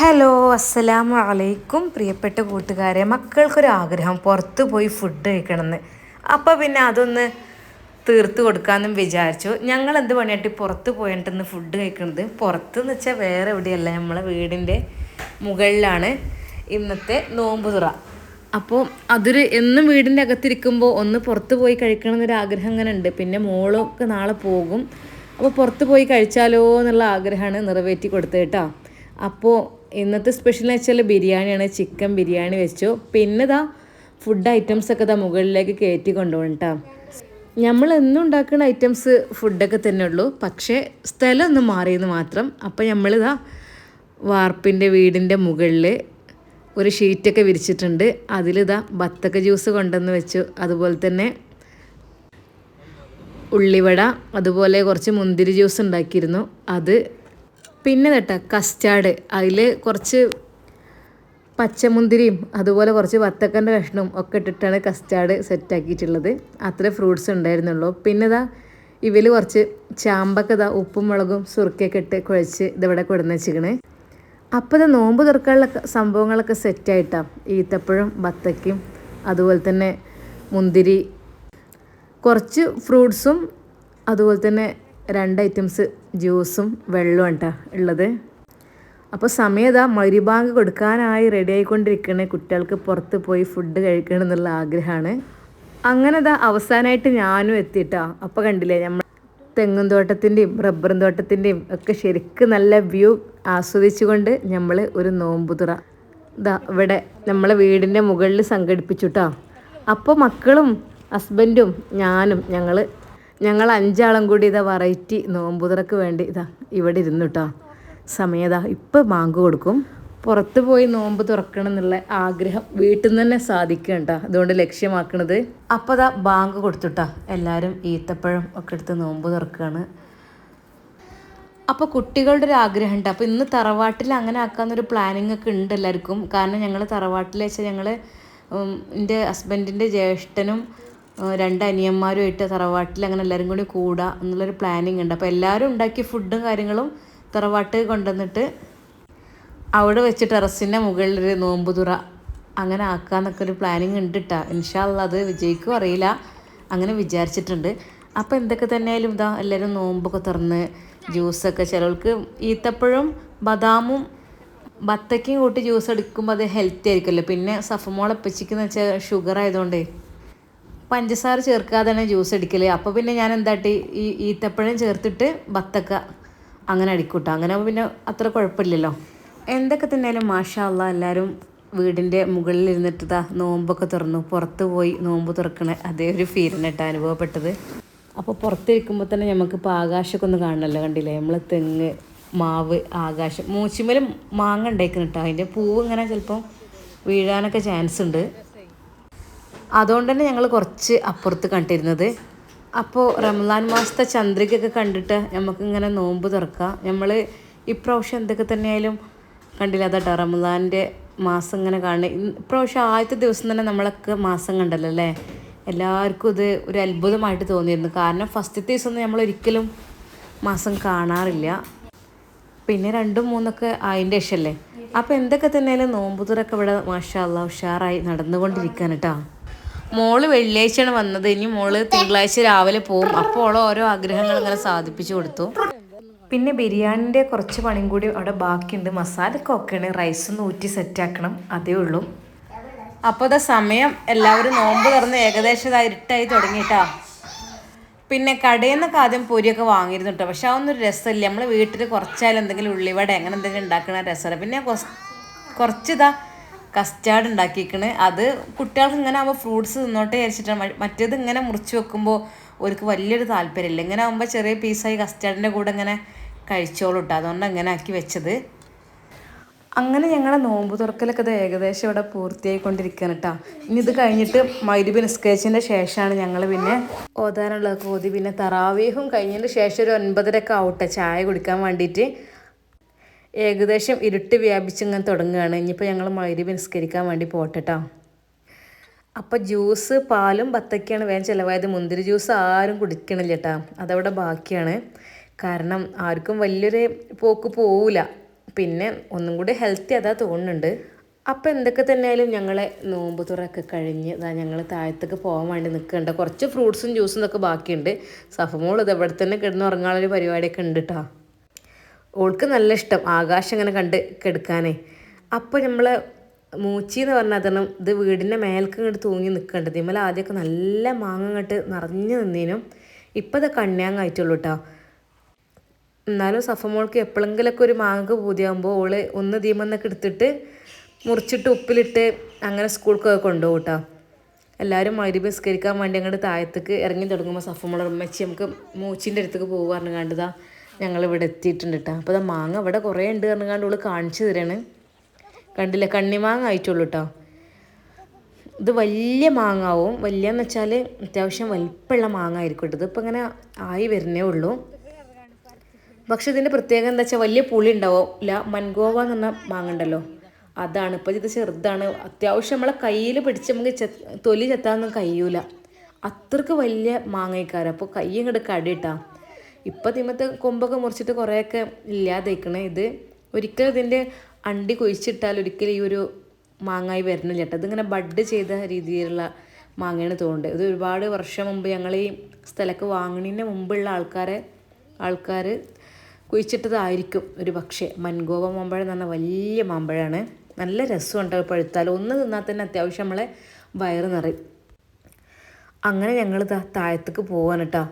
Hello അസ്സലാമു അലൈക്കും. പ്രിയപ്പെട്ട കൂട്ടുകാരെ മക്കൾക്കൊരു ആഗ്രഹം. പുറത്ത് പോയി ഫുഡ് കഴിക്കണമെന്ന്. അപ്പോൾ പിന്നെ അതൊന്ന് തീർത്ത് കൊടുക്കാമെന്നും വിചാരിച്ചു. ഞങ്ങൾ എന്ത് പണിയായിട്ട് പുറത്ത് പോയിട്ടൊന്ന് ഫുഡ് കഴിക്കുന്നത് പുറത്തെന്ന് വെച്ചാൽ വേറെ എവിടെയല്ല നമ്മളെ വീടിന്റെ മുകളിലാണ് ഇന്നത്തെ നോമ്പ് തുറ. അപ്പോൾ അതൊരു എന്നും വീടിന്റെ അകത്തിരിക്കുമ്പോൾ ഒന്ന് പുറത്ത് പോയി കഴിക്കണം എന്നൊരു ആഗ്രഹം അങ്ങനെ ഉണ്ട്. പിന്നെ മോളൊക്കെ നാളെ പോകും. അപ്പോൾ പുറത്ത് പോയി കഴിച്ചാലോ എന്നുള്ള ആഗ്രഹമാണ് നിറവേറ്റി കൊടുത്തത് കേട്ടോ. അപ്പോൾ ഇന്നത്തെ സ്പെഷ്യൽ എന്ന് വെച്ചാൽ ബിരിയാണിയാണ് ചിക്കൻ ബിരിയാണി വെച്ചു. പിന്നെ ഇതാ ഫുഡ് ഐറ്റംസ് ഒക്കെ ഇതാ മുകളിലേക്ക് കയറ്റി കൊണ്ടുപോകണം നമ്മൾ എന്നും ഉണ്ടാക്കുന്ന ഐറ്റംസ് ഫുഡൊക്കെ തന്നെ ഉള്ളൂ. പക്ഷേ സ്ഥലം ഒന്ന് മാറിയെന്ന് മാത്രം. അപ്പോൾ നമ്മളിതാ വാർപ്പിന്റെ വീടിന്റെ മുകളിൽ ഒരു ഷീറ്റൊക്കെ വിരിച്ചിട്ടുണ്ട്. അതിലിതാ ബത്തക്ക ജ്യൂസ് കൊണ്ടുവന്ന് വെച്ചു. അതുപോലെ തന്നെ ഉള്ളിവട അതുപോലെ കുറച്ച് മുന്തിരി ജ്യൂസ് ഉണ്ടാക്കിയിരുന്നു. അത് പിന്നെ കേട്ടോ കസ്റ്റാർഡ് അതിൽ കുറച്ച് പച്ചമുന്തിരിയും അതുപോലെ കുറച്ച് വത്തക്കന്റെ കഷ്ണവും ഒക്കെ ഇട്ടിട്ടാണ് കസ്റ്റാർഡ് സെറ്റാക്കിയിട്ടുള്ളത് അത്ര ഫ്രൂട്ട്സ് ഉണ്ടായിരുന്നുള്ളൂ. പിന്നെ ഇതാ ഇവയിൽ കുറച്ച് ചാമ്പൊക്കെ ഇതാ ഉപ്പും മുളകും സുറുക്കൊക്കെ ഇട്ട് കുഴച്ച് ഇതിവിടെ കൊടുന്ന് വെച്ചിക്കണേ അപ്പോൾ ഇത് നോമ്പ് തുറക്കാനുള്ള സംഭവങ്ങളൊക്കെ സെറ്റായിട്ടാണ് ഈത്തപ്പഴം ബത്തക്കും അതുപോലെ തന്നെ മുന്തിരി കുറച്ച് ഫ്രൂട്ട്സും അതുപോലെ തന്നെ രണ്ട് ഐറ്റംസ് ജ്യൂസും വെള്ളവും കേട്ടോ ഉള്ളത്. അപ്പോൾ സമയതാ മരുഭാഗ് കൊടുക്കാനായി റെഡി ആയിക്കൊണ്ടിരിക്കണേ. കുട്ടികൾക്ക് പുറത്ത് പോയി ഫുഡ് കഴിക്കണം എന്നുള്ള ആഗ്രഹമാണ് അങ്ങനെ ഇതാ അവസാനമായിട്ട് ഞാനും എത്തിയിട്ടാ. അപ്പോൾ കണ്ടില്ലേ നമ്മൾ തെങ്ങും തോട്ടത്തിന്റെയും റബ്ബറും തോട്ടത്തിന്റെയും ഒക്കെ ശരിക്കും നല്ല വ്യൂ ആസ്വദിച്ചുകൊണ്ട് നമ്മൾ ഒരു നോമ്പുതുറ ഇതാ ഇവിടെ നമ്മളെ വീടിന്റെ മുകളിൽ സംഘടിപ്പിച്ചുട്ടോ. അപ്പോൾ മക്കളും ഹസ്ബൻഡും ഞാനും ഞങ്ങൾ ഞങ്ങൾ അഞ്ചാളും കൂടി ഇതാ വെറൈറ്റി നോമ്പുതിറക്ക് വേണ്ടി ഇതാ ഇവിടെ ഇരുന്നു കേട്ടോ സമയതാ ഇപ്പം മാങ്ക് കൊടുക്കും. പുറത്ത് പോയി നോമ്പ് തുറക്കണം എന്നുള്ള ആഗ്രഹം വീട്ടിൽ നിന്ന് തന്നെ സാധിക്കണ്ട അതുകൊണ്ട് ലക്ഷ്യമാക്കണത്. അപ്പോൾ അതാ ബാങ്ക് കൊടുത്തുട്ടാ എല്ലാവരും ഈത്തപ്പഴം ഒക്കെ എടുത്ത് നോമ്പ് തുറക്കുകയാണ് അപ്പോൾ കുട്ടികളുടെ ഒരു ആഗ്രഹം ഉണ്ട് അപ്പോൾ ഇന്ന് തറവാട്ടിൽ അങ്ങനെ ആക്കാമെന്നൊരു പ്ലാനിങ് ഒക്കെ ഉണ്ട് എല്ലാവർക്കും കാരണം ഞങ്ങൾ തറവാട്ടിൽ വെച്ചാൽ ഞങ്ങൾ എന്റെ ഹസ്ബൻഡിന്റെ ജ്യേഷ്ഠനും രണ്ട് അനിയന്മാരുമായിട്ട് തറവാട്ടിൽ അങ്ങനെ എല്ലാവരും കൂടി കൂടുക എന്നുള്ളൊരു പ്ലാനിങ് ഉണ്ട്. അപ്പോൾ എല്ലാവരും ഉണ്ടാക്കിയ ഫുഡും കാര്യങ്ങളും തറവാട്ട് കൊണ്ടുവന്നിട്ട് അവിടെ വെച്ച് ടെറസിന്റെ മുകളിലൊരു നോമ്പുതുറ അങ്ങനെ ആക്കാന്നൊക്കെ ഒരു പ്ലാനിങ് ഉണ്ട് കേട്ടോ ഇൻഷാല്ല അത് വിജയിക്കും അറിയില്ല. അങ്ങനെ വിചാരിച്ചിട്ടുണ്ട്. അപ്പോൾ എന്തൊക്കെ തന്നെയായാലും ഇതാ എല്ലാവരും നോമ്പൊക്കെ തുറന്ന് ജ്യൂസൊക്കെ ചിലർക്ക് ഈത്തപ്പഴം ബദാമും ബത്തക്കയും കൂട്ടി ജ്യൂസ് എടുക്കുമ്പോൾ അത് ഹെൽത്തി ആയിരിക്കുമല്ലോ. പിന്നെ സഫമോൾ എപ്പച്ചിക്കെന്ന് വെച്ചാൽ ഷുഗർ ആയതുകൊണ്ടേ പഞ്ചസാര ചേർക്കാതെ തന്നെ ജ്യൂസ് അടിക്കൽ അപ്പോൾ പിന്നെ ഞാൻ എന്താട്ടി ഈ ഈത്തപ്പഴം ചേർത്തിട്ട് ബത്തക്ക അങ്ങനെ അടിക്കൂട്ടോ. അങ്ങനെ പിന്നെ അത്ര കുഴപ്പമില്ലല്ലോ. എന്തൊക്കെ തന്നെയാലും മാഷാള്ള എല്ലാവരും വീടിന്റെ മുകളിൽ ഇരുന്നിട്ട് ഇതാ നോമ്പൊക്കെ തുറന്നു. പുറത്ത് പോയി നോമ്പ് തുറക്കണ അതേ ഒരു ഫീലിനായിട്ട് അനുഭവപ്പെട്ടത്. അപ്പോൾ പുറത്തിരിക്കുമ്പോൾ തന്നെ നമുക്കിപ്പോൾ ആകാശമൊക്കെ ഒന്ന് കാണണമല്ലോ കണ്ടില്ലേ? നമ്മൾ തെങ്ങ് മാവ് ആകാശം മൂച്ചിമലും മാങ്ങ ഉണ്ടായിരിക്കുന്നു കേട്ടോ അതിന്റെ പൂവ് ഇങ്ങനെ ചിലപ്പം വീഴാനൊക്കെ ചാൻസ് ഉണ്ട്. അതുകൊണ്ട് തന്നെ ഞങ്ങൾ കുറച്ച് അപ്പുറത്ത് കണ്ടിരുന്നത്. അപ്പോൾ റംലാൻ മാസത്തെ ചന്ദ്രികയൊക്കെ കണ്ടിട്ട് നമുക്കിങ്ങനെ നോമ്പ് തുറക്കാം. നമ്മൾ ഇപ്രാവശ്യം എന്തൊക്കെ തന്നെയായാലും കണ്ടില്ല. അതാട്ടോ റംലാന്റെ മാസം ഇങ്ങനെ കാണുന്നത് ഇപ്രാവശ്യം ആദ്യത്തെ ദിവസം തന്നെ നമ്മളൊക്കെ മാസം കണ്ടല്ലോ അല്ലേ? എല്ലാവർക്കും ഇത് ഒരു അത്ഭുതമായിട്ട് തോന്നിയിരുന്നു. കാരണം ഫസ്റ്റത്തെ ദിവസം നമ്മൾ ഒരിക്കലും മാസം കാണാറില്ല. പിന്നെ രണ്ടും മൂന്നൊക്കെ അതിന്റെ ഇഷ്ടമല്ലേ അപ്പോൾ എന്തൊക്കെ തന്നെയാലും നോമ്പുതുറൊക്കെ ഇവിടെ മാഷാ അല്ല ഉഷാറായി നടന്നുകൊണ്ടിരിക്കാൻ കേട്ടോ. മോൾ വെള്ളിയാഴ്ചയാണ് വന്നത്. ഇനി മോൾ തിങ്കളാഴ്ച രാവിലെ പോകും അപ്പോൾ ഓളോ ഓരോ ആഗ്രഹങ്ങൾ ഇങ്ങനെ സാധിപ്പിച്ചു കൊടുത്തു. പിന്നെ ബിരിയാണിന്റെ കുറച്ച് പണിയും കൂടി അവിടെ ബാക്കിയുണ്ട്. മസാലയൊക്കെ ഒക്കെയാണ് റൈസ് നൂറ്റി സെറ്റാക്കണം അതേ ഉള്ളൂ. അപ്പോൾ അതാ സമയം. എല്ലാവരും നോമ്പ് തുറന്ന് ഏകദേശം ഇരുട്ടായി തുടങ്ങിയിട്ടാ. പിന്നെ കടയിൽ നിന്നൊക്കെ ആദ്യം പൊരിയൊക്കെ വാങ്ങിയിരുന്നു കേട്ടോ പക്ഷെ അതൊന്നും ഒരു രസമില്ല. നമ്മൾ വീട്ടിൽ കുറച്ചായാലും എന്തെങ്കിലും ഉള്ളിവട അങ്ങനെ എന്തെങ്കിലും ഉണ്ടാക്കണ രസമില്ല. പിന്നെ കുറച്ച് കുറച്ചിതാ കസ്റ്റാർഡ് ഉണ്ടാക്കിയിരിക്കണ് അത് കുട്ടികൾക്ക് ഇങ്ങനെ ആകുമ്പോൾ ഫ്രൂട്ട്സ് തിന്നോട്ടെ വിചാരിച്ചിട്ടാണ്. മറ്റേത് ഇങ്ങനെ മുറിച്ച് വെക്കുമ്പോൾ അവർക്ക് വലിയൊരു താല്പര്യമില്ല. ഇങ്ങനെ ആകുമ്പോൾ ചെറിയ പീസായി കസ്റ്റാർഡിന്റെ കൂടെ ഇങ്ങനെ കഴിച്ചോളൂ കേട്ടോ അതുകൊണ്ട് അങ്ങനെ ആക്കി വെച്ചത്. അങ്ങനെ ഞങ്ങളുടെ നോമ്പ് തുറക്കലൊക്കെ ഇത് ഏകദേശം ഇവിടെ പൂർത്തിയായിക്കൊണ്ടിരിക്കുകയാണ് കേട്ടോ ഇനി ഇത് കഴിഞ്ഞിട്ട് മൈരുബി നിസ്കരിച്ചതിന്റെ ശേഷമാണ് ഞങ്ങൾ പിന്നെ ഓതാനുള്ള കോതി. പിന്നെ തറാവീഹും കഴിഞ്ഞതിന് ശേഷം ഒരു ഒൻപതരൊക്കെ ആവട്ടെ ചായ കുടിക്കാൻ വേണ്ടിയിട്ട്. ഏകദേശം ഇരുട്ട് വ്യാപിച്ചിങ്ങനെ തുടങ്ങുകയാണ്. ഇനിയിപ്പോൾ ഞങ്ങൾ മൈരി നിസ്കരിക്കാൻ വേണ്ടി പോട്ടെട്ടോ. അപ്പോൾ ജ്യൂസ് പാലും ബത്തക്കയാണ് വേഗം ചിലവായത്. മുന്തിരി ജ്യൂസ് ആരും കുടിക്കണില്ല കേട്ടോ അതവിടെ ബാക്കിയാണ്. കാരണം ആർക്കും വലിയൊരു പോക്ക് പോവില്ല പിന്നെ ഒന്നും കൂടി ഹെൽത്തി അതാ തോന്നുന്നുണ്ട്. അപ്പോൾ എന്തൊക്കെ തന്നെയായാലും ഞങ്ങളെ നോമ്പ് തുറയൊക്കെ കഴിഞ്ഞ് ഇതാ ഞങ്ങൾ താഴത്തേക്ക് പോകാൻ വേണ്ടി നിൽക്കുന്നുണ്ട് കുറച്ച് ഫ്രൂട്ട്സും ജ്യൂസും ഇതൊക്കെ ബാക്കിയുണ്ട്. സഫമോൾ ഇത് ഇവിടെ തന്നെ കിടന്ന് ഉറങ്ങാനുള്ളൊരു പരിപാടിയൊക്കെ ഉണ്ട് കേട്ടോ ഓൾക്ക് നല്ല ഇഷ്ടം. ആകാശം ഇങ്ങനെ കണ്ട് കെടുക്കാനേ. അപ്പോൾ നമ്മൾ മൂച്ചി എന്ന് പറഞ്ഞാൽ തന്നെ ഇത് വീടിന്റെ മേൽക്ക് ഇങ്ങോട്ട് തൂങ്ങി നിൽക്കേണ്ടത് നമ്മൾ ആദ്യമൊക്കെ നല്ല മാങ്ങ ഇങ്ങോട്ട് നിറഞ്ഞു നിന്നീനും. ഇപ്പം ഇത് കണ്യാങ്ങായിട്ടുള്ളൂ കേട്ടോ എന്നാലും സഫമോൾക്ക് എപ്പോഴെങ്കിലൊക്കെ ഒരു മാങ്ങക്ക് പൂതിയാകുമ്പോൾ ഓൾ ഒന്ന് ദീമെന്നൊക്കെ എടുത്തിട്ട് മുറിച്ചിട്ട് ഉപ്പിലിട്ട് അങ്ങനെ സ്കൂൾക്കൊക്കെ കൊണ്ടുപോകും കേട്ടോ എല്ലാവരും മൈരി ബസ്കരിക്കാൻ വേണ്ടി അങ്ങോട്ട് താഴത്തേക്ക് ഇറങ്ങി തുടങ്ങുമ്പോൾ സഫമോളെ ഉമ്മച്ചി നമുക്ക് മൂച്ചിന്റെ അടുത്തേക്ക് പോകുക പറഞ്ഞു കണ്ടതാ ഞങ്ങൾ ഇവിടെ എത്തിയിട്ടുണ്ട് കേട്ടോ അപ്പോൾ മാങ്ങ ഇവിടെ കുറേ ഉണ്ട് പറഞ്ഞുകൊണ്ട് ഉള്ളു കാണിച്ചു തരാണ്. കണ്ടില്ല? കണ്ണിമാങ്ങ ആയിട്ടുള്ളൂ കേട്ടോ ഇത് വലിയ മാങ്ങാവും. വലിയെന്ന് വെച്ചാൽ അത്യാവശ്യം വലിപ്പമുള്ള മാങ്ങ ആയിരിക്കും കേട്ടോ ഇതിപ്പോൾ ഇങ്ങനെ ആയി വരുന്നേ ഉള്ളൂ. പക്ഷെ ഇതിന്റെ പ്രത്യേകത എന്താ വെച്ചാൽ വലിയ പുളി ഉണ്ടാവില്ല മൻഗോവ എന്ന് പറഞ്ഞ മാങ്ങ ഉണ്ടല്ലോ. അതാണ്. ഇപ്പോൾ ഇത് ചെറുതാണ്. അത്യാവശ്യം നമ്മളെ കയ്യിൽ പിടിച്ച് നമുക്ക് ചെ തൊലി ചെത്താനൊന്നും കഴിയൂല. അത്രയ്ക്ക് വലിയ മാങ്ങയ്ക്കാരം അപ്പോൾ കൈ ഇങ്ങോട്ട് കടിയിട്ടാ ഇപ്പം തിമത്ത് കൊമ്പൊക്കെ മുറിച്ചിട്ട് കുറേയൊക്കെ ഇല്ലാതായിക്കണേ. ഇത് ഒരിക്കലും ഇതിന്റെ അണ്ടി കുഴിച്ചിട്ടാൽ ഒരിക്കലും ഈ ഒരു മാങ്ങായി വരുന്നില്ല കേട്ടോ. ഇതിങ്ങനെ ബഡ് ചെയ്ത രീതിയിലുള്ള മാങ്ങയാണ് തോന്നുന്നത് ഇത് ഒരുപാട് വർഷം മുമ്പ് ഞങ്ങൾ ഈ സ്ഥലമൊക്കെ വാങ്ങണതിന് മുമ്പുള്ള ആൾക്കാരെ ആൾക്കാർ കുഴിച്ചിട്ടതായിരിക്കും ഒരു പക്ഷേ. മൻഗോവ മാമ്പഴം എന്ന് പറഞ്ഞാൽ വലിയ മാമ്പഴമാണ് നല്ല രസമുണ്ട് പഴുത്താൽ. ഒന്ന് തിന്നാൽ തന്നെ അത്യാവശ്യം നമ്മളെ വയറ് നിറയും. അങ്ങനെ ഞങ്ങൾ താഴത്തേക്ക് പോവാണ് കേട്ടോ.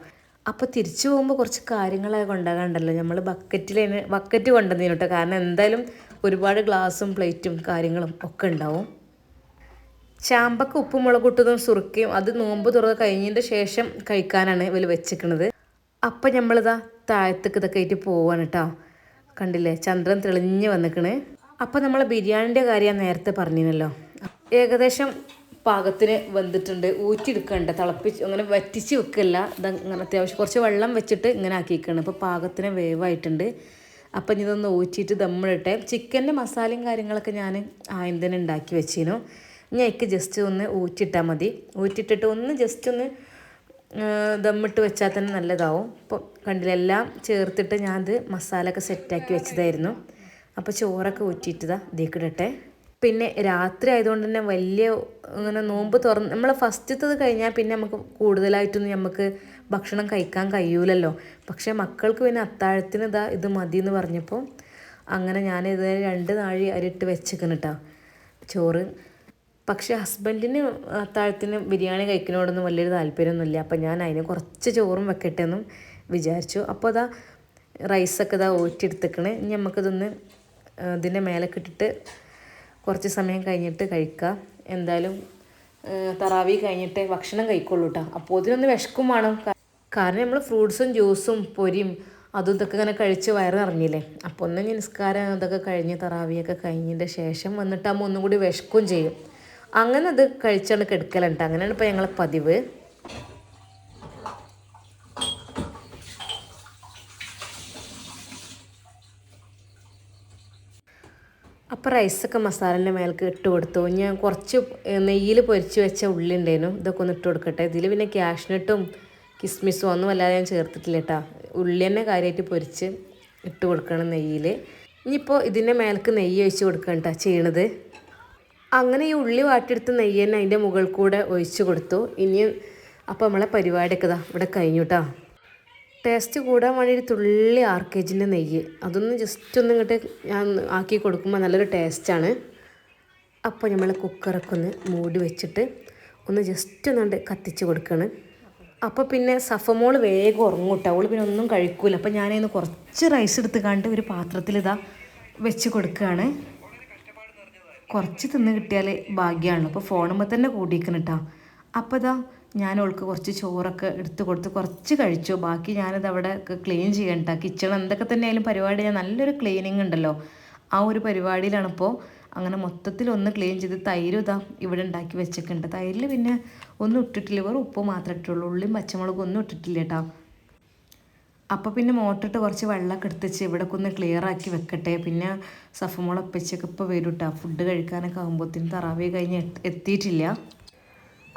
അപ്പോൾ തിരിച്ചു പോകുമ്പോൾ കുറച്ച് കാര്യങ്ങളൊക്കെ കൊണ്ടാകാണ്ടല്ലോ നമ്മൾ ബക്കറ്റിൽ ബക്കറ്റ് കൊണ്ടുവന്നതിന് കേട്ടോ കാരണം എന്തായാലും ഒരുപാട് ഗ്ലാസും പ്ലേറ്റും കാര്യങ്ങളും ഒക്കെ ഉണ്ടാവും. ചാമ്പക്ക ഉപ്പും മുളകിട്ടതും സുറുക്കിയും അത് നോമ്പ് തുറന്ന് കഴിഞ്ഞതിന്റെ ശേഷം കഴിക്കാനാണ് ഇവർ വെച്ചിരിക്കുന്നത്. അപ്പം നമ്മളിതാ താഴത്തേക്ക് ഇതൊക്കെ ആയിട്ട് പോവാണ് കേട്ടോ കണ്ടില്ലേ? ചന്ദ്രൻ തെളിഞ്ഞ് വന്നിക്കണ്. അപ്പം നമ്മൾ ബിരിയാണിന്റെ കാര്യം നേരത്തെ പറഞ്ഞിരുന്നല്ലോ ഏകദേശം പാകത്തിന് വെന്തിട്ടുണ്ട്. ഊറ്റിയെടുക്കണ്ട. തിളപ്പിച്ച് അങ്ങനെ വറ്റിച്ച് വെക്കല്ല. ഇത് അങ്ങനെ അത്യാവശ്യം കുറച്ച് വെള്ളം വെച്ചിട്ട് ഇങ്ങനെ ആക്കിയിരിക്കണം അപ്പോൾ പാകത്തിന് വേവായിട്ടുണ്ട്. അപ്പം ഇതൊന്ന് ഊറ്റിയിട്ട് ദമ്മിടട്ടെ. ചിക്കന്റെ മസാലയും കാര്യങ്ങളൊക്കെ ഞാൻ ആദ്യം തന്നെ ഉണ്ടാക്കി വെച്ചിരുന്നു. ഇനി ജസ്റ്റ് ഒന്ന് ഊറ്റിയിട്ടാൽ മതി. ഊറ്റിയിട്ടിട്ട് ഒന്ന് ജസ്റ്റ് ഒന്ന് ദമ്മിട്ട് വെച്ചാൽ തന്നെ നല്ലതാവും. അപ്പോൾ കണ്ടില്ല എല്ലാം ചേർത്തിട്ട് ഞാനത് മസാലയൊക്കെ സെറ്റാക്കി വെച്ചതായിരുന്നു. അപ്പോൾ ചോറൊക്കെ ഊറ്റിയിട്ടതാ ഇതിക്കിടട്ടെ. പിന്നെ രാത്രി ആയതുകൊണ്ട് തന്നെ വലിയ അങ്ങനെ നോമ്പ് തുറന്ന് നമ്മൾ ഫസ്റ്റത്തത് കഴിഞ്ഞാൽ പിന്നെ നമുക്ക് കൂടുതലായിട്ടൊന്നും നമുക്ക് ഭക്ഷണം കഴിക്കാൻ കഴിയൂലല്ലോ. പക്ഷേ മക്കൾക്ക് പിന്നെ അത്താഴത്തിന് ഇതാ ഇത് മതി എന്ന് പറഞ്ഞപ്പോൾ അങ്ങനെ ഞാൻ ഇത് രണ്ട് നാഴി അരിട്ട് വെച്ചിരിക്കണം കേട്ടോ ചോറ്. പക്ഷേ ഹസ്ബൻഡിന് അത്താഴത്തിന് ബിരിയാണി കഴിക്കുന്നതോടൊന്നും വലിയൊരു താല്പര്യമൊന്നുമില്ല. അപ്പം ഞാൻ അതിന് കുറച്ച് ചോറും വെക്കട്ടെ എന്നും വിചാരിച്ചു. അപ്പോൾ അതാ റൈസൊക്കെ ഇതാ ഊറ്റിയെടുത്തേക്കണ്. ഇനി നമുക്കിതൊന്ന് ഇതിന്റെ മേലെ ഇട്ടിട്ട് കുറച്ച് സമയം കഴിഞ്ഞിട്ട് കഴിക്കുക. എന്തായാലും തറാവി കഴിഞ്ഞിട്ട് ഭക്ഷണം കഴിക്കുള്ളൂ കേട്ടോ അപ്പോൾ ഇതിനൊന്ന് വിശക്കും വേണം കാരണം നമ്മൾ ഫ്രൂട്ട്സും ജ്യൂസും പൊരിയും അതും ഇതൊക്കെ ഇങ്ങനെ കഴിച്ച് വയറ് നിറഞ്ഞില്ലേ? അപ്പോൾ ഒന്ന് നിസ്കാരം ഇതൊക്കെ കഴിഞ്ഞ് തറാവിയൊക്കെ കഴിഞ്ഞതിന്റെ ശേഷം വന്നിട്ടാകുമ്പോൾ ഒന്നും കൂടി വിശക്കും ചെയ്യും. അങ്ങനെ അത് കഴിച്ചാണ് കെടുക്കലുണ്ട് അങ്ങനെയാണ് ഇപ്പോൾ ഞങ്ങളെ പതിവ്. അപ്പോൾ റൈസൊക്കെ മസാലേന്റെ മേലേക്ക് ഇട്ട് കൊടുത്തു ഞാൻ കുറച്ച് നെയ്യിൽ പൊരിച്ച് വെച്ച ഉള്ളി ഉണ്ടായിരുന്നു ഇതൊക്കെ ഒന്ന് ഇട്ട് കൊടുക്കട്ടെ ഇതിൽ പിന്നെ ക്യാഷ്നട്ടും കിസ്മിസും ഒന്നും അല്ലാതെ ഞാൻ ചേർത്തിട്ടില്ല കേട്ടോ ഉള്ളി തന്നെ കാര്യമായിട്ട് പൊരിച്ച് ഇട്ട് കൊടുക്കണം നെയ്യിൽ ഇനിയിപ്പോൾ ഇതിന്റെ മേലേക്ക് നെയ്യ് ഒഴിച്ച് കൊടുക്കണം ചെയ്യണത്. അങ്ങനെ ഈ ഉള്ളി വാട്ടിയെടുത്ത് നെയ്യ് തന്നെ അതിന്റെ മുകളിൽ കൂടെ ഒഴിച്ച് കൊടുത്തു. ഇനിയും അപ്പോൾ നമ്മളെ പരിപാടിയൊക്കെ ഇതാ ഇവിടെ കഴിഞ്ഞു കേട്ടോ ടേസ്റ്റ് കൂടാൻ വേണ്ടി ഒരു തുള്ളി ആർ കെ ജിന്റെ നെയ്യ്. അതൊന്ന് ജസ്റ്റ് ഒന്ന് ഇങ്ങോട്ട് ഞാൻ ആക്കി കൊടുക്കുമ്പോൾ നല്ലൊരു ടേസ്റ്റാണ് അപ്പോൾ നമ്മൾ കുക്കറൊക്കെ ഒന്ന് മൂടി വെച്ചിട്ട് ഒന്ന് ജസ്റ്റ് ഒന്നുകൊണ്ട് കത്തിച്ച് കൊടുക്കുകയാണ് അപ്പോൾ പിന്നെ സഫമോൾ വേഗം ഉറങ്ങും കേട്ടോ അവൾ പിന്നെ ഒന്നും കഴിക്കൂല. അപ്പോൾ ഞാനതിന് കുറച്ച് റൈസ് എടുത്ത് കണ്ട് ഒരു പാത്രത്തിൽ ഇതാ വെച്ച് കൊടുക്കുകയാണ് കുറച്ച് തിന്ന് കിട്ടിയാൽ ഭാഗ്യമാണ് അപ്പോൾ ഫോണുമ്പോൾ തന്നെ കൂടിയിരിക്കണം കേട്ടോ അപ്പോൾ ഇതാ ഞാൻ അവൾക്ക് കുറച്ച് ചോറൊക്കെ എടുത്തു കൊടുത്ത് കുറച്ച് കഴിച്ചു. ബാക്കി ഞാനത് അവിടെ ക്ലീൻ ചെയ്യണ്ട കിച്ചൺ എന്തൊക്കെ തന്നെ ആയാലും പരിപാടി ഞാൻ നല്ലൊരു ക്ലീനിങ് ഉണ്ടല്ലോ. ആ ഒരു പരിപാടിയിലാണിപ്പോൾ അങ്ങനെ മൊത്തത്തിൽ ഒന്ന് ക്ലീൻ ചെയ്ത് തൈര് ഇതാ ഇവിടെ ഉണ്ടാക്കി വെച്ചിട്ടുണ്ട്. തൈരിൽ പിന്നെ ഒന്നും ഇട്ടിട്ടില്ല. വെറും ഉപ്പ് മാത്രമേ ഇട്ടുള്ളൂ ഉള്ളിയും പച്ചമുളകും ഒന്നും ഇട്ടിട്ടില്ല കേട്ടോ അപ്പോൾ പിന്നെ മോട്ടിട്ട് കുറച്ച് വെള്ളമൊക്കെ എടുത്തിച്ച് ഇവിടെ ഒന്ന് ക്ലിയർ ആക്കി വെക്കട്ടെ. പിന്നെ സഫമോൾ ഒപ്പിച്ചൊക്കെ ഇപ്പോൾ വരും കേട്ടോ ഫുഡ് കഴിക്കാനൊക്കെ ആകുമ്പോഴത്തേനും തറാവി കഴിഞ്ഞ് എത്തിയിട്ടില്ല.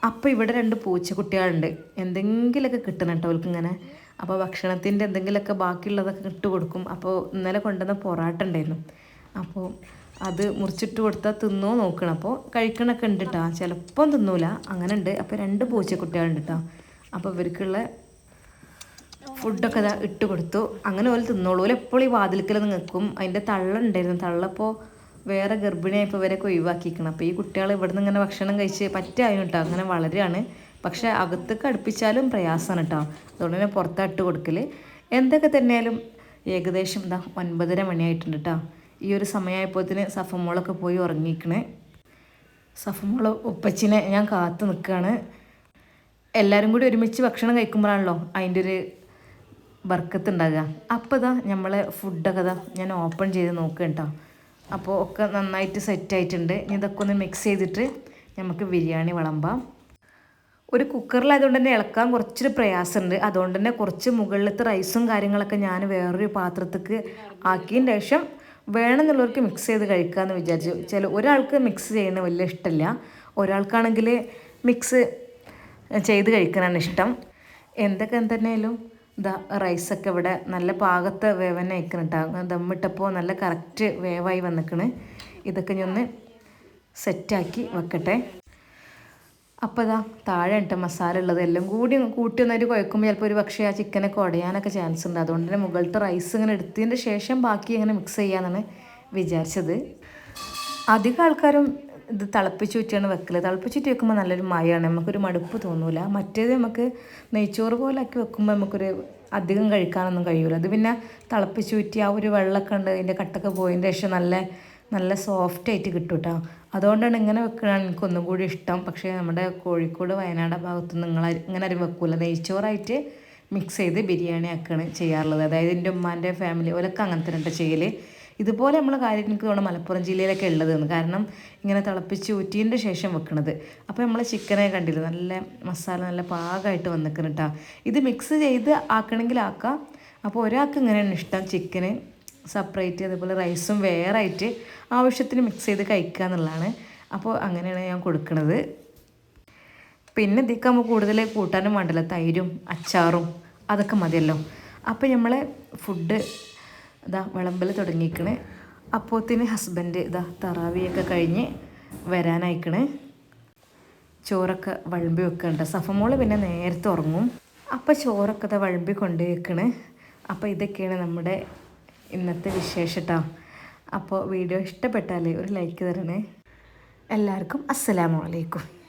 അപ്പോൾ ഇവിടെ രണ്ട് പൂച്ചക്കുട്ടികളുണ്ട്. എന്തെങ്കിലുമൊക്കെ കിട്ടണം കേട്ടോ ഇങ്ങനെ അപ്പോൾ ഭക്ഷണത്തിന്റെ എന്തെങ്കിലുമൊക്കെ ബാക്കിയുള്ളതൊക്കെ ഇട്ട് കൊടുക്കും. അപ്പോൾ ഇന്നലെ കൊണ്ടുവന്ന പൊറാട്ട ഉണ്ടായിരുന്നു. അപ്പോൾ അത് മുറിച്ചിട്ട് കൊടുത്താൽ തിന്നോ നോക്കണം. അപ്പോൾ കഴിക്കണൊക്കെ ഉണ്ട് കേട്ടോ ചിലപ്പം തിന്നൂല. അങ്ങനെ ഉണ്ട്. അപ്പോൾ രണ്ട് പൂച്ചക്കുട്ടികളുണ്ട് കേട്ടോ അപ്പോൾ ഇവർക്കുള്ള ഫുഡൊക്കെ ഇട്ട് കൊടുത്തു. അങ്ങനെ ഓൽ തിന്നോളൂ. എപ്പോഴും ഈ വാതിൽക്കൽ നിൽക്കും അതിന്റെ തള്ള ഉണ്ടായിരുന്നു. തള്ളപ്പോൾ വേറെ ഗർഭിണിയായപ്പോൾ ഇവരൊക്കെ ഒഴിവാക്കിക്കണം അപ്പോൾ ഈ കുട്ടികൾ ഇവിടുന്ന് ഇങ്ങനെ ഭക്ഷണം കഴിച്ച് പറ്റായും കേട്ടോ അങ്ങനെ വളരെയാണ്. പക്ഷേ അകത്തേക്ക് അടുപ്പിച്ചാലും പ്രയാസമാണ് കേട്ടോ അതുകൊണ്ട് തന്നെ പുറത്തായിട്ട് കൊടുക്കൽ എന്തൊക്കെ തന്നെയാലും ഏകദേശം എന്താ ഒൻപതര മണിയായിട്ടുണ്ട് കേട്ടോ ഈ ഒരു സമയമായപ്പോഴത്തേന് സഫമോളൊക്കെ പോയി ഉറങ്ങിക്കണേ സഫമോൾ ഉപ്പച്ചിനെ ഞാൻ കാത്തു നിൽക്കുകയാണ് എല്ലാവരും കൂടി ഒരുമിച്ച് ഭക്ഷണം കഴിക്കുമ്പോഴാണല്ലോ അതിന്റെ ഒരു ബർക്കത്ത് ഉണ്ടാകുക അപ്പോൾ ഇതാ നമ്മളെ ഫുഡൊക്കെ ഇതാ ഞാൻ ഓപ്പൺ ചെയ്ത് നോക്കുക കേട്ടോ അപ്പോൾ ഒക്കെ നന്നായിട്ട് സെറ്റ് ആയിട്ടുണ്ട്. ഇനി ഇതൊക്കെ ഒന്ന് മിക്സ് ചെയ്തിട്ട് നമുക്ക് ബിരിയാണി വിളമ്പാം. ഒരു കുക്കറിലായതുകൊണ്ട് തന്നെ ഇളക്കാൻ കുറച്ചൊരു പ്രയാസമുണ്ട്. അതുകൊണ്ട് തന്നെ കുറച്ച് മുകളിലത്തെ റൈസും കാര്യങ്ങളൊക്കെ ഞാൻ വേറൊരു പാത്രത്തേക്ക് ആക്കിയതിന് ശേഷം വേണമെന്നുള്ളവർക്ക് മിക്സ് ചെയ്ത് കഴിക്കാമെന്ന് വിചാരിച്ചു. ചില ഒരാൾക്ക് മിക്സ് ചെയ്യുന്ന വലിയ ഇഷ്ടമില്ല. ഒരാൾക്കാണെങ്കിൽ മിക്സ് ചെയ്ത് കഴിക്കാനാണ് ഇഷ്ടം. എന്തൊക്കെ തന്നെയാലും ഇതാ റൈസൊക്കെ ഇവിടെ നല്ല പാകത്ത് വേവനെ കേട്ടോ ദമ്മിട്ടപ്പോൾ നല്ല കറക്റ്റ് വേവായി വന്നിക്കണ്. ഇതൊക്കെ ഞാൻ ഒന്ന് സെറ്റാക്കി വെക്കട്ടെ. അപ്പോൾ ഇതാ താഴെ ഇട്ട മസാല ഉള്ളത്. എല്ലാം കൂടി കൂട്ടി വന്നൊരു കുഴക്കുമ്പോൾ ചിലപ്പോൾ ഒരു പക്ഷേ ആ ചിക്കനൊക്കെ ഉടയാനൊക്കെ ചാൻസ് ഉണ്ട്. അതുകൊണ്ട് തന്നെ മുകളിലത്തെ റൈസ് ഇങ്ങനെ എടുത്തതിന്റെ ശേഷം ബാക്കി ഇങ്ങനെ മിക്സ് ചെയ്യാമെന്നാണ് വിചാരിച്ചത്. അധികം ആൾക്കാരും ഇത് തിളപ്പിച്ച് ചുറ്റിയാണ് വെക്കൽ തിളപ്പിച്ച് ചുറ്റി വെക്കുമ്പോൾ നല്ലൊരു മയമാണ് നമുക്കൊരു മടുപ്പ് തോന്നൂല. മറ്റേത് നമുക്ക് നെയ്ച്ചോറ് പോലെ ആക്കി വെക്കുമ്പോൾ നമുക്കൊരു അധികം കഴിക്കാനൊന്നും കഴിയൂല. അത് പിന്നെ തിളപ്പിച്ച് ചുറ്റി ആ ഒരു വെള്ളമൊക്കെ ഉണ്ട്. അതിന്റെ കട്ടൊക്കെ പോയതിന്റെ ശേഷം നല്ല നല്ല സോഫ്റ്റ് ആയിട്ട് കിട്ടും കേട്ടോ അതുകൊണ്ടാണ് ഇങ്ങനെ വെക്കണതാണ് എനിക്ക് ഒന്നും കൂടി ഇഷ്ടം. പക്ഷേ നമ്മുടെ കോഴിക്കോട് വയനാട് ഭാഗത്ത് നിങ്ങൾ ഇങ്ങനെ ആരും വെക്കൂല. നെയ്ച്ചോറായിട്ട് മിക്സ് ചെയ്ത് ബിരിയാണി ആക്കുകയാണ് ചെയ്യാറുള്ളത്. അതായത് എന്റെ ഉമ്മാന്റെ ഫാമിലി ഓലൊക്കെ അങ്ങനെ തന്നെ ചെയ്യൽ ഇതുപോലെ നമ്മൾ കാര്യം എനിക്ക് തോന്നുന്നു മലപ്പുറം ജില്ലയിലൊക്കെ ഉള്ളതെന്ന്. കാരണം ഇങ്ങനെ തിളപ്പിച്ച് ഊറ്റിയതിന്റെ ശേഷം വെക്കണത്. അപ്പോൾ നമ്മൾ ചിക്കനെ കണ്ടില്ല? നല്ല മസാല നല്ല പാകമായിട്ട് വന്നിക്കണം കേട്ടോ ഇത് മിക്സ് ചെയ്ത് ആക്കണമെങ്കിൽ ആക്കാം. അപ്പോൾ ഒരാൾക്ക് ഇങ്ങനെയാണ് ഇഷ്ടം. ചിക്കന് സെപ്പറേറ്റ് അതുപോലെ റൈസും വേറെ ആയിട്ട് ആവശ്യത്തിന് മിക്സ് ചെയ്ത് കഴിക്കുക എന്നുള്ളതാണ്. അപ്പോൾ അങ്ങനെയാണ് ഞാൻ കൊടുക്കുന്നത് പിന്നെ ഇതിക്ക് നമ്മൾ കൂടുതൽ കൂട്ടാനും വേണ്ടല്ലോ. തൈരും അച്ചാറും അതൊക്കെ മതിയല്ലോ. അപ്പോൾ നമ്മൾ ഫുഡ് ഇതാ വിളമ്പൽ തുടങ്ങിക്കണ് അപ്പോത്തിന് ഹസ്ബൻഡ് ഇതാ തറാവിയൊക്കെ കഴിഞ്ഞ് വരാനായിക്കണേ. ചോറൊക്കെ വിളമ്പി വെക്കണ്ട. സഫമോൾ പിന്നെ നേരത്തെ ഉറങ്ങും. അപ്പോൾ ചോറൊക്കെ ഇതാ വിളമ്പി കൊണ്ടുവയ്ക്കണേ അപ്പോൾ ഇതൊക്കെയാണ് നമ്മുടെ ഇന്നത്തെ വിശേഷട്ടോ. അപ്പോൾ വീഡിയോ ഇഷ്ടപ്പെട്ടാലേ ഒരു ലൈക്ക് തരണേ. എല്ലാവർക്കും അസ്സലാമു അലൈക്കും.